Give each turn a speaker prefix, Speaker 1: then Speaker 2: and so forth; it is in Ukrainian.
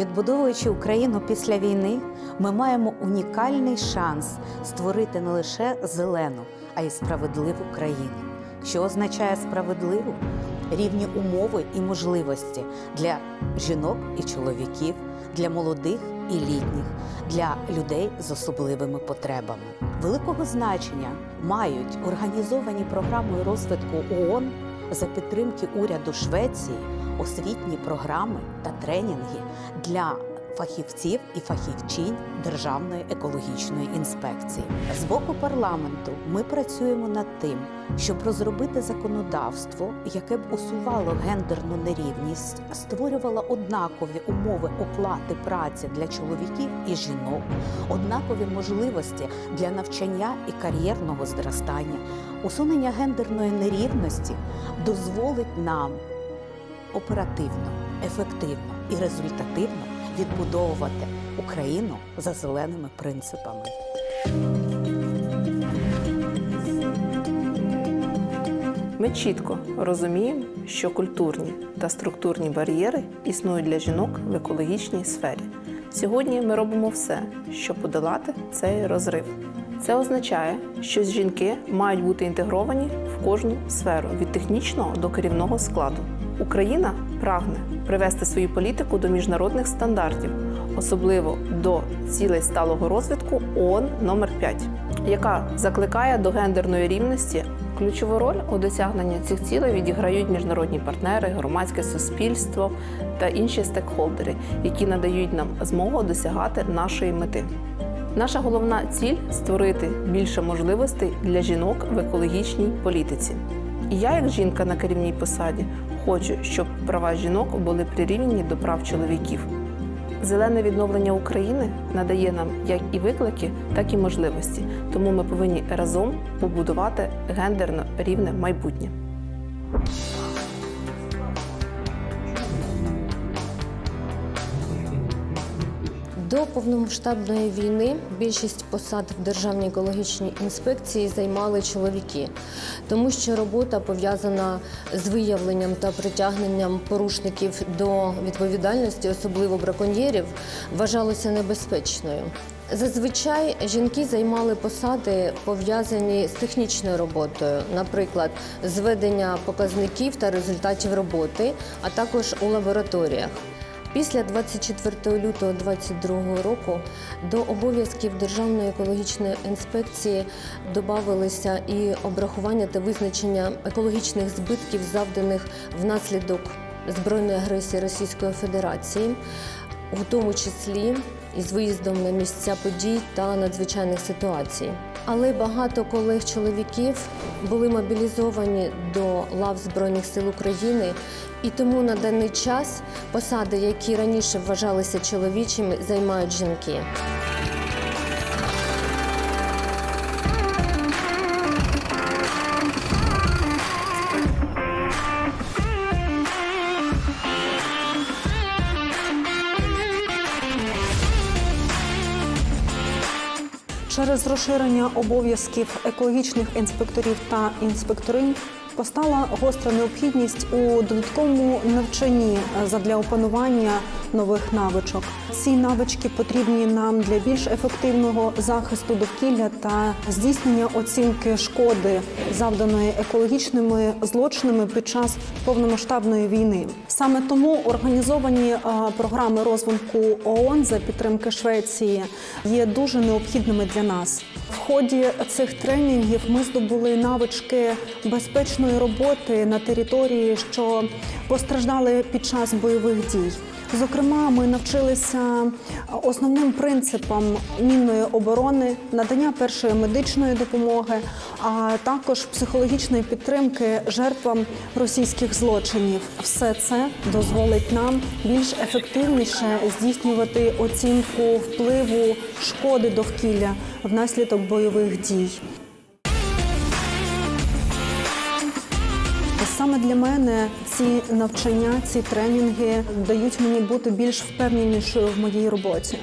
Speaker 1: Відбудовуючи Україну після війни, ми маємо унікальний шанс створити не лише зелену, а й справедливу країну. Що означає справедливу? Рівні умови і можливості для жінок і чоловіків, для молодих і літніх, для людей з особливими потребами. Великого значення мають організовані програмою розвитку ООН за підтримки уряду Швеції освітні програми та тренінги для фахівців і фахівчинь Державної екологічної інспекції. З боку парламенту ми працюємо над тим, щоб розробити законодавство, яке б усувало гендерну нерівність, створювало однакові умови оплати праці для чоловіків і жінок, однакові можливості для навчання і кар'єрного зростання. Усунення гендерної нерівності дозволить нам оперативно, ефективно і результативно відбудовувати Україну за зеленими принципами.
Speaker 2: Ми чітко розуміємо, що культурні та структурні бар'єри існують для жінок в екологічній сфері. Сьогодні ми робимо все, щоб подолати цей розрив. Це означає, що жінки мають бути інтегровані в кожну сферу від технічного до керівного складу. Україна прагне привести свою політику до міжнародних стандартів, особливо до цілей сталого розвитку ООН номер 5 яка закликає до гендерної рівності. Ключову роль у досягненні цих цілей відіграють міжнародні партнери, громадське суспільство та інші стейкхолдери, які надають нам змогу досягати нашої мети. Наша головна ціль створити більше можливостей для жінок в екологічній політиці. І я, як жінка на керівній посаді, хочу, щоб права жінок були прирівняні до прав чоловіків. Зелене відновлення України надає нам як і виклики, так і можливості. Тому ми повинні разом побудувати гендерно рівне майбутнє.
Speaker 3: До повномасштабної війни більшість посад в Державній екологічній інспекції займали чоловіки, тому що робота пов'язана з виявленням та притягненням порушників до відповідальності, особливо браконьєрів, вважалося небезпечною. Зазвичай жінки займали посади пов'язані з технічною роботою, наприклад, зведення показників та результатів роботи, а також у лабораторіях. Після 24 лютого 2022 року до обов'язків Державної екологічної інспекції додавалися і обрахування та визначення екологічних збитків, завданих внаслідок збройної агресії Російської Федерації, у тому числі із виїздом на місця подій та надзвичайних ситуацій. Але багато колег чоловіків були мобілізовані до лав Збройних сил України, і тому на даний час посади, які раніше вважалися чоловічими, займають жінки.
Speaker 4: Через розширення обов'язків екологічних інспекторів та інспекторинь постала гостра необхідність у додатковому навчанні задля опанування нових навичок. Ці навички потрібні нам для більш ефективного захисту довкілля та здійснення оцінки шкоди, завданої екологічними злочинами під час повномасштабної війни. Саме тому організовані е, програми розвитку ООН за підтримки Швеції є дуже необхідними для нас. В ході цих тренінгів ми здобули навички безпечної роботи на території, що постраждали під час бойових дій. Зокрема, ми навчилися основним принципам мінної оборони, надання першої медичної допомоги, а також психологічної підтримки жертвам російських злочинів. Все це дозволить нам більш ефективніше здійснювати оцінку впливу шкоди довкілля внаслідок бойових дій. Саме для мене ці навчання, ці тренінги дають мені бути більш впевненішою в моїй роботі.